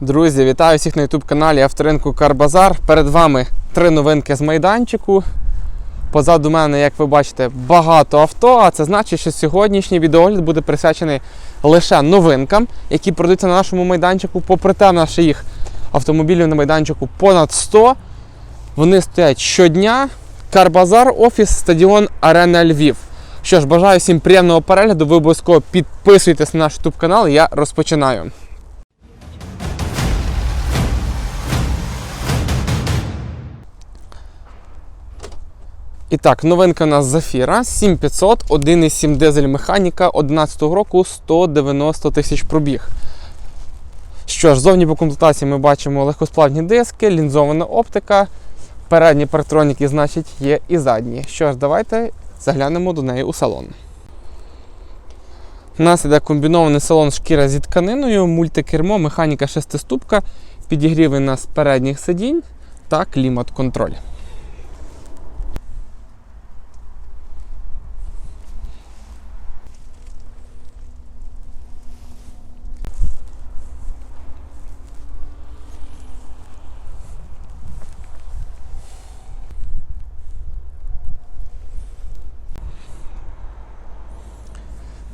Друзі, вітаю всіх на YouTube каналі Авторинку Карбазар. Перед вами три новинки з майданчику. Позаду мене, як ви бачите, багато авто, а це значить, що сьогоднішній відеогляд буде присвячений лише новинкам, які продаються на нашому майданчику. Попри те, ще їх автомобілів на майданчику понад 100. Вони стоять щодня. Карбазар, офіс, стадіон Арена Львів. Що ж, бажаю всім приємного перегляду. Ви обов'язково підписуйтесь на наш YouTube канал. Я розпочинаю. І так, новинка у нас Зафіра 7500, 1,7 дизель механіка 11 року 190 тисяч пробіг. Що ж, зовні по комплектації ми бачимо легкосплавні диски, лінзована оптика, передні парктроніки, значить, є і задні. Що ж, давайте заглянемо до неї у салон. У нас іде комбінований салон шкіра зі тканиною, мультикермо, механіка шестиступка, підігріви нас передніх сидінь та клімат-контроль.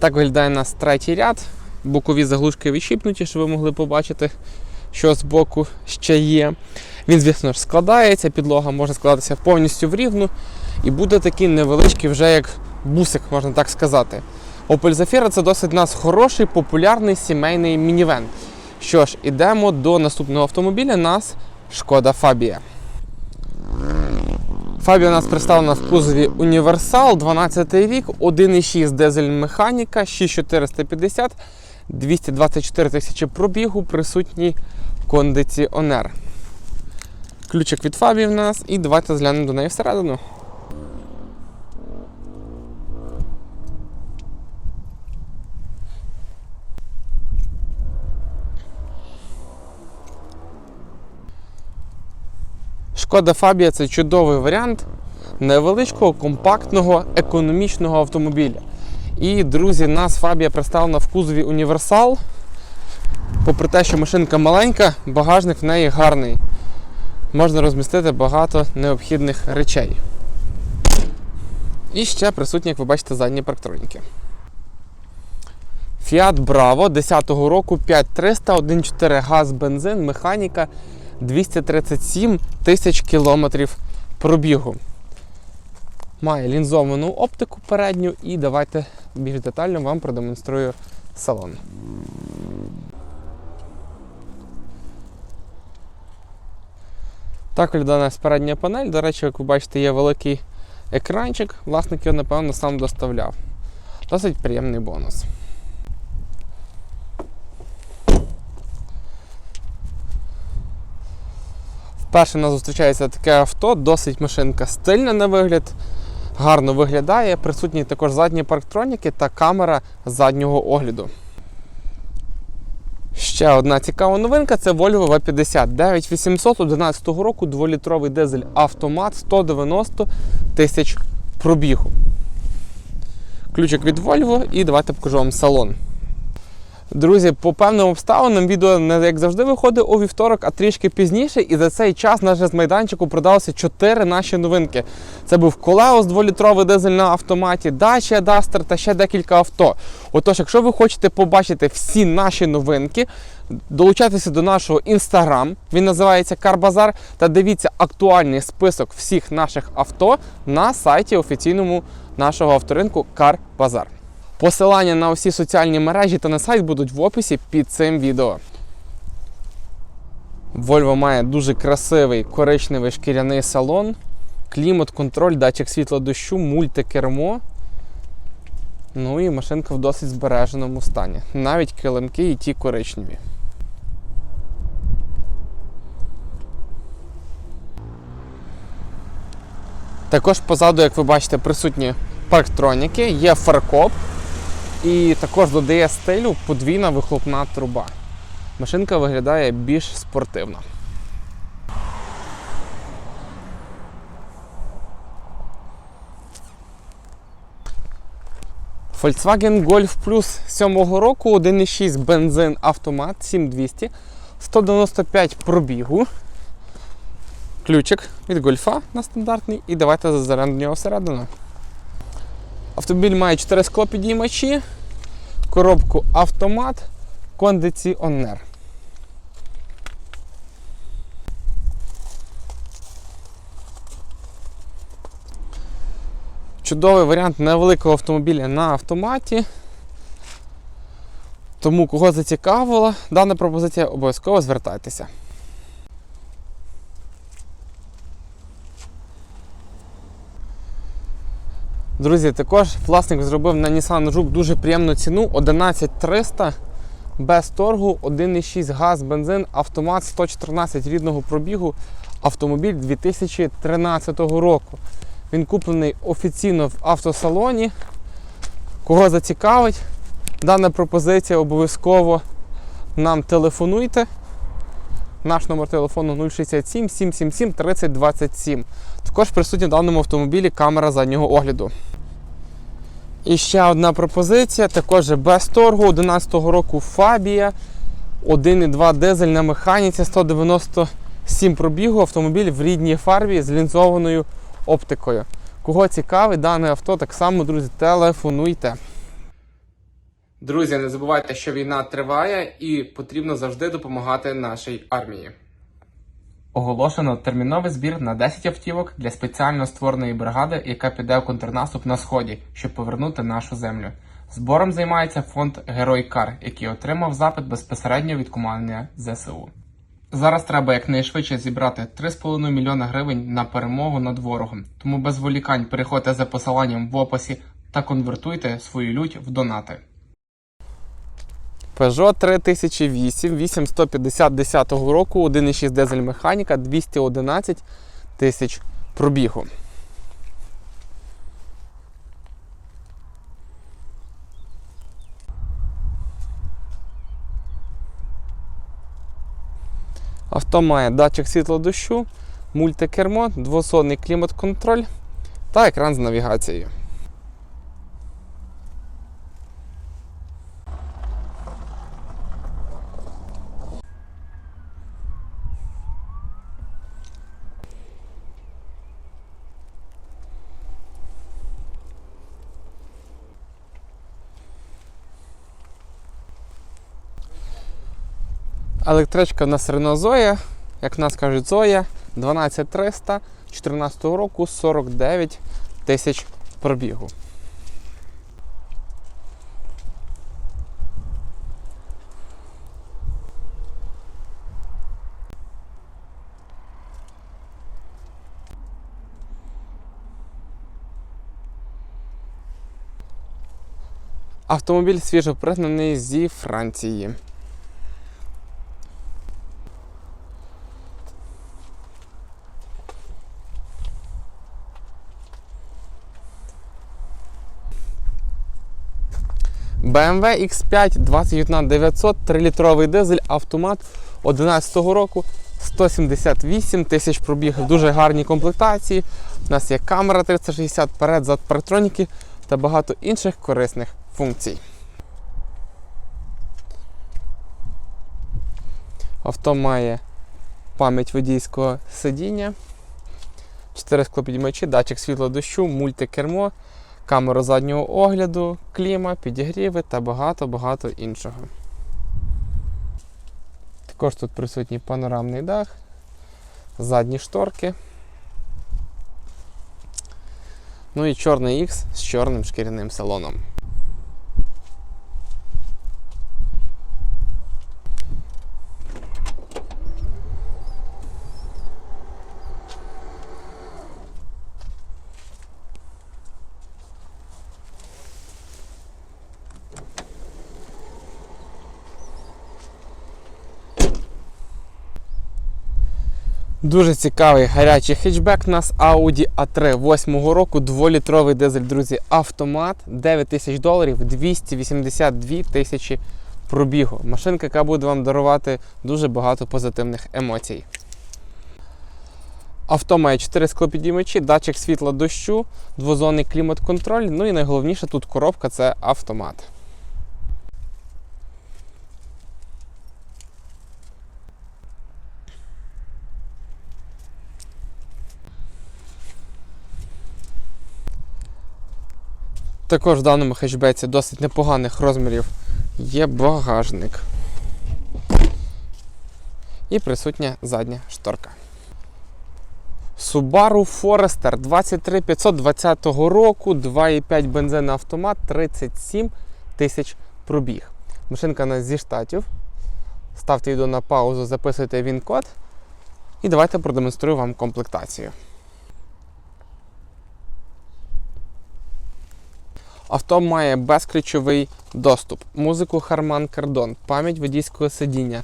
Так виглядає у нас третій ряд. Бокові заглушки відщіпнуті, щоб ви могли побачити, що з боку ще є. Він, звісно ж, складається, підлога може складатися повністю в рівну. І буде такий невеличкий, вже як бусик, можна так сказати. Opel Zafira це досить у нас хороший, популярний сімейний мінівен. Що ж, ідемо до наступного автомобіля. Нас Шкода Фабія. Фабія у нас представлена в кузові Універсал, 12 рік, 1,6 дизель механіка, 6450, 224 тисячі пробігу, присутній кондиціонер. Ключик від Фабії в нас, і давайте зглянемо до неї всередину. Шкода Фабія це чудовий варіант невеличкого, компактного, економічного автомобіля. І, друзі, нас Фабія представлена в кузові Універсал. Попри те, що машинка маленька, багажник в неї гарний. Можна розмістити багато необхідних речей. І ще присутні, як ви бачите, задні парктроніки. Fiat Bravo 10-го року 5300, 1.4 газ, бензин, механіка 237 тисяч кілометрів пробігу. Має лінзовану оптику передню і давайте більш детально вам продемонструю салон. Так виглядає у нас панель. До речі, як ви бачите, є великий екранчик. Власник його, напевно, сам доставляв. Досить приємний бонус. Вперше у нас зустрічається таке авто, досить машинка стильна на вигляд, гарно виглядає. Присутні також задні парктроніки та камера заднього огляду. Ще одна цікава новинка це Volvo V50 9800 11 року 2-літровий дизель автомат 190 тисяч пробігу. Ключик від Volvo і давайте покажу вам салон. Друзі, по певним обставинам відео не як завжди виходить у вівторок, а трішки пізніше. І за цей час наш з майданчику продалося 4 наші новинки. Це був Колеос 2-літровий дизель на автоматі, Dacia Duster та ще декілька авто. Отож, якщо ви хочете побачити всі наші новинки, долучайтеся до нашого інстаграм, він називається Карбазар, та дивіться актуальний список всіх наших авто на сайті офіційному нашого авторинку Карбазар. Посилання на усі соціальні мережі та на сайт будуть в описі під цим відео. Volvo має дуже красивий коричневий шкіряний салон, клімат-контроль, датчик світла дощу, мультикермо. Ну і машинка в досить збереженому стані. Навіть килимки і ті коричневі. Також позаду, як ви бачите, присутні парктроніки, є фаркоп. І також додає стилю подвійна вихлопна труба. Машинка виглядає більш спортивно. Volkswagen Golf Plus 7 року 1,6 бензин автомат 7200 195 пробігу. Ключик від гольфа на стандартний. І давайте зазиремо до нього всередину. Автомобіль має 4 склопідіймачі, коробку автомат, кондиціонер. Чудовий варіант невеликого автомобіля на автоматі. Тому, кого зацікавила дана пропозиція, обов'язково звертайтеся. Друзі, також власник зробив на Nissan Juke дуже приємну ціну 11300 без торгу, 1,6 газ, бензин, автомат 114 рідного пробігу, автомобіль 2013 року. Він куплений офіційно в автосалоні. Кого зацікавить, дана пропозиція обов'язково нам телефонуйте. Наш номер телефону 067 777 3027. Також присутня в даному автомобілі камера заднього огляду. І ще одна пропозиція, також без торгу 2011 року Фабія 1,2 дизель на механіці 197 пробігу, автомобіль в рідній фарбі з лінзованою оптикою. Кого цікавить дане авто, так само, друзі, телефонуйте. Друзі, не забувайте, що війна триває і потрібно завжди допомагати нашій армії. Оголошено терміновий збір на 10 автівок для спеціально створеної бригади, яка піде в контрнаступ на сході, щоб повернути нашу землю. Збором займається фонд Герой Кар, який отримав запит безпосередньо від командування ЗСУ. Зараз треба якнайшвидше зібрати 3,5 мільйона гривень на перемогу над ворогом. Тому без волікань переходьте за посиланням в описі та конвертуйте свою лють в донати. Peugeot 3008, 8150 10 року, 1,6 дизель механіка, 211 тисяч пробігу. Авто має датчик світлодощу, мультикермо, двозонний клімат-контроль та екран з навігацією. Електричка в нас Renault Zoe, як в нас кажуть, Zoe 12300 14 року 49 тисяч пробігу. Автомобіль свіжо пригнаний зі Франції. BMW X5 21900 3-літровий дизель, автомат 2011 року, 178 тисяч пробіг в дуже гарній комплектації. У нас є камера 360 перед, зад парктроніки та багато інших корисних функцій. Авто має пам'ять водійського сидіння, 4 склопідіймачі, датчик світла дощу, мультикермо камеру заднього огляду, кліма, підігріви та багато-багато іншого. Також тут присутній панорамний дах, задні шторки. Ну і чорний X з чорним шкіряним салоном. Дуже цікавий гарячий хетчбек у нас Audi A3 8-го року, 2-літровий дизель, друзі, автомат, 9 тисяч доларів, 282 тисячі пробігу. Машинка, яка буде вам дарувати дуже багато позитивних емоцій. Авто має 4 склопідіймачі, датчик світла дощу, двозонний клімат-контроль. Ну і найголовніше тут коробка це автомат. Також в даному хетчбеці досить непоганих розмірів є багажник. І присутня задня шторка. Subaru Forester 23520 року, 2,5 бензин автомат, 37 тисяч пробіг. Машинка у нас зі штатів. Ставте відео на паузу, записуйте він код. І давайте продемонструю вам комплектацію. Авто має безключовий доступ, музику Harman Kardon, пам'ять водійського сидіння,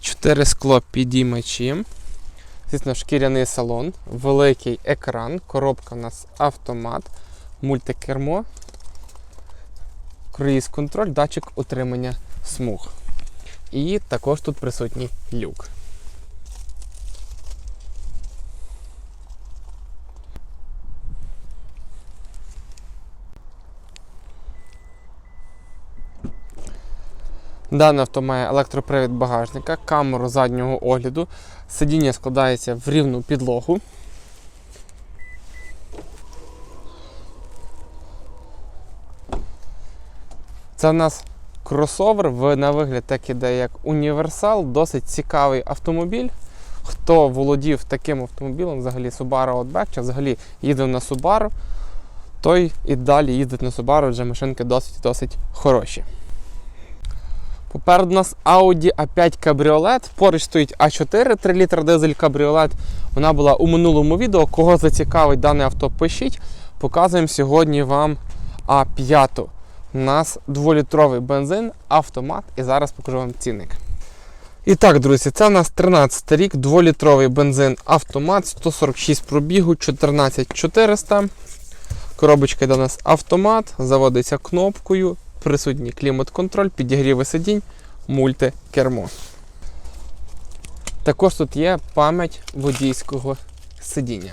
4 скло підіймачі, звісно, шкіряний салон, великий екран, коробка у нас автомат, мультикермо, круїз контроль, датчик утримання смуг. І також тут присутній люк. Дане авто має електропривід багажника, камеру заднього огляду, сидіння складається в рівну підлогу. Це у нас кросовер в- на вигляд так іде як універсал, досить цікавий автомобіль. Хто володів таким автомобілем, взагалі Subaru Outback, чи взагалі їде на Subaru, той і далі їздить на Subaru, вже машинки досить-досить хороші. Попереду у нас Audi A5 кабріолет. Поруч стоїть А4 3 літр дизель кабріолет. Вона була у минулому відео. Кого зацікавить дане авто, пишіть. Показуємо сьогодні вам А5. У нас 2-літровий бензин, автомат, і зараз покажу вам цінник. І так, друзі, це у нас 13 рік, 2-літровий бензин автомат, 146 пробігу, 14400. Коробочка йде у нас автомат, заводиться кнопкою, присутній клімат-контроль, підігріви сидінь, мультикермо. Також тут є пам'ять водійського сидіння.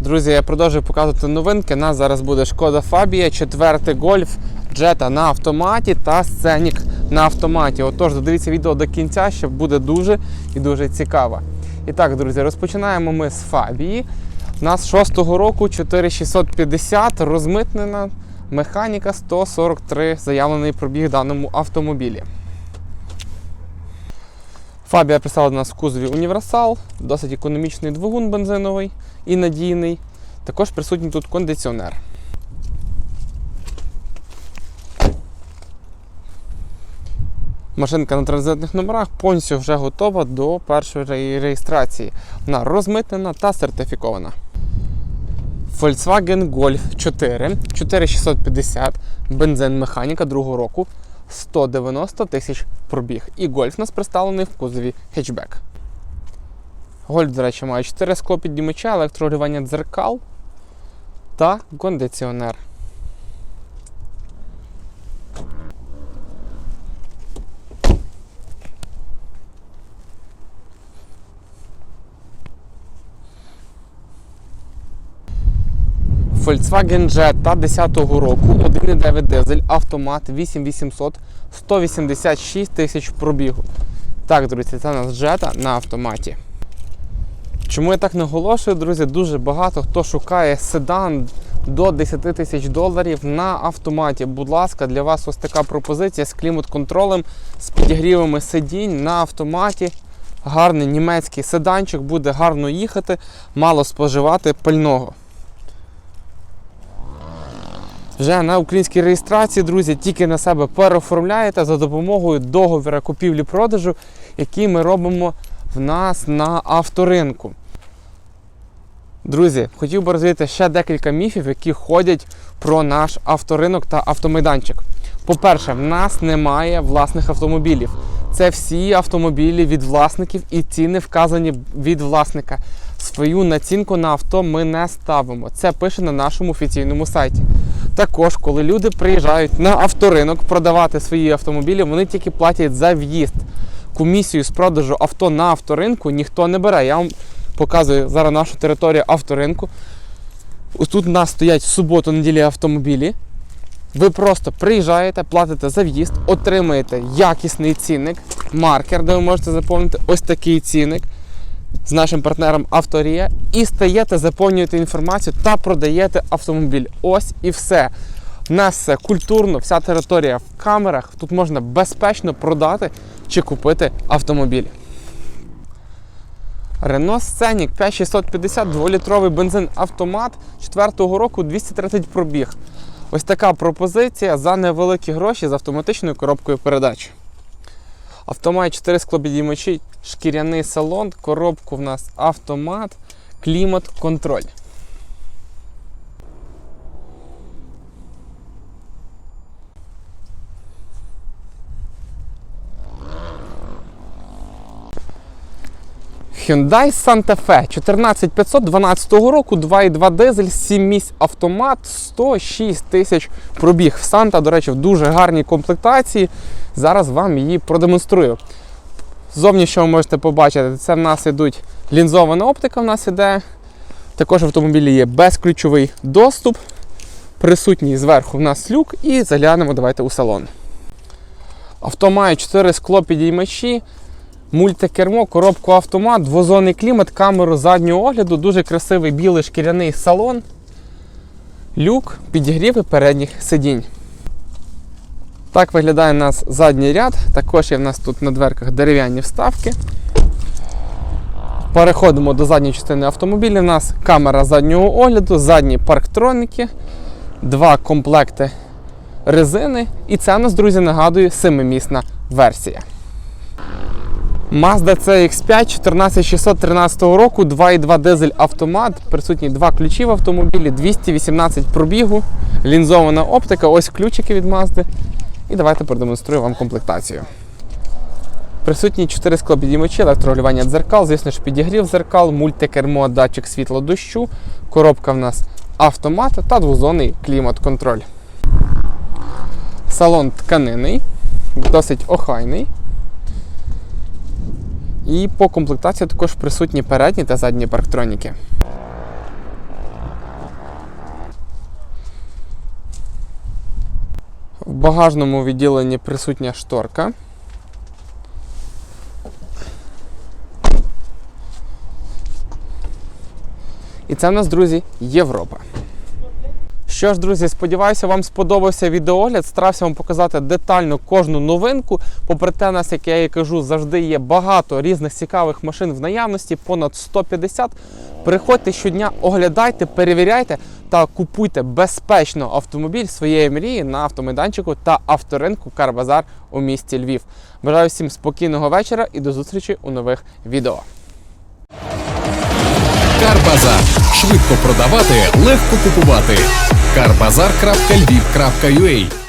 Друзі, я продовжую показувати новинки. Нас зараз буде шкода Фабія, четвертий гольф, джета на автоматі та сценік на автоматі. Отож, додивіться відео до кінця, що буде дуже і дуже цікаво. І так, друзі, розпочинаємо ми з Фабії. У нас 6-го року 4650, розмитнена механіка 143 заявлений пробіг в даному автомобілі. Фабія представила до нас в кузові універсал, досить економічний двигун бензиновий і надійний. Також присутній тут кондиціонер. Машинка на транзитних номерах повністю вже готова до першої реєстрації. Вона розмитнена та сертифікована. Volkswagen Golf 4 4650, бензин механіка другого року, 190 тисяч пробіг. І Golf у нас представлений в кузові хетчбек. Гольф, до речі, має 4 склопіднімача, електрорегулювання дзеркал та кондиціонер. Volkswagen Jetta 10-го року, 1,9 дизель, автомат 8800, 186 тисяч пробігу. Так, друзі, це у нас Jetta на автоматі. Чому я так наголошую, друзі? Дуже багато хто шукає седан до 10 тисяч доларів на автоматі. Будь ласка, для вас ось така пропозиція з клімат-контролем, з підігрівами сидінь на автоматі. Гарний німецький седанчик, буде гарно їхати, мало споживати пального. Вже на українській реєстрації, друзі, тільки на себе переоформляєте за допомогою договора купівлі-продажу, який ми робимо в нас на авторинку. Друзі, хотів би розвити ще декілька міфів, які ходять про наш авторинок та автомайданчик. По-перше, в нас немає власних автомобілів. Це всі автомобілі від власників і ціни вказані від власника. Свою націнку на авто ми не ставимо. Це пише на нашому офіційному сайті. Також, коли люди приїжджають на авторинок продавати свої автомобілі, вони тільки платять за в'їзд. Комісію з продажу авто на авторинку ніхто не бере. Я вам показую зараз нашу територію авторинку. Ось тут у нас стоять в суботу-неділі автомобілі. Ви просто приїжджаєте, платите за в'їзд, отримуєте якісний цінник, маркер, де ви можете заповнити ось такий цінник з нашим партнером Авторія і стаєте, заповнюєте інформацію та продаєте автомобіль. Ось і все. У нас все культурно, вся територія в камерах. Тут можна безпечно продати чи купити автомобіль. Renault Scenic 5650 2-літровий бензин автомат 4-го року 230 пробіг. Ось така пропозиція за невеликі гроші з автоматичною коробкою передач. Авто має 4 склопідіймачі, шкіряний салон, коробку в нас автомат, клімат, контроль. Hyundai Santa Fe 14500 12 року, 2,2 дизель, 7 місць автомат, 106 тисяч пробіг. В Santa, до речі, в дуже гарній комплектації. Зараз вам її продемонструю. Зовні, що ви можете побачити, це в нас ідуть лінзована оптика, в нас іде. Також в автомобілі є безключовий доступ. Присутній зверху в нас люк і заглянемо давайте у салон. Авто має 4 скло підіймачі, мультикермо, коробку автомат, двозонний клімат, камеру заднього огляду, дуже красивий білий шкіряний салон, люк, підігріви передніх сидінь. Так виглядає у нас задній ряд. Також є в нас тут на дверках дерев'яні вставки. Переходимо до задньої частини автомобіля. У нас камера заднього огляду, задні парктроніки, два комплекти резини. І це у нас, друзі, нагадую, семимісна версія. Mazda CX5 14613 року, 2,2 дизель автомат, присутні два ключі в автомобілі, 218 пробігу, лінзована оптика, ось ключики від Mazda. І давайте продемонструю вам комплектацію. Присутні 4 склопідіймачі, електрорегулювання дзеркал, звісно ж, підігрів дзеркал, мультикермо, датчик світло дощу, коробка в нас автомат та двозонний клімат-контроль. Салон тканинний, досить охайний. І по комплектації також присутні передні та задні парктроніки. В багажному відділенні присутня шторка. І це в нас, друзі, Європа. Що ж, друзі, сподіваюся, вам сподобався відеогляд. Старався вам показати детально кожну новинку. Попри те, нас, як я і кажу, завжди є багато різних цікавих машин в наявності, понад 150. Приходьте щодня, оглядайте, перевіряйте та купуйте безпечно автомобіль своєї мрії на автомайданчику та авторинку Карбазар у місті Львів. Бажаю всім спокійного вечора і до зустрічі у нових відео. Карбазар. Швидко продавати, легко купувати. Карбазар.львів.ua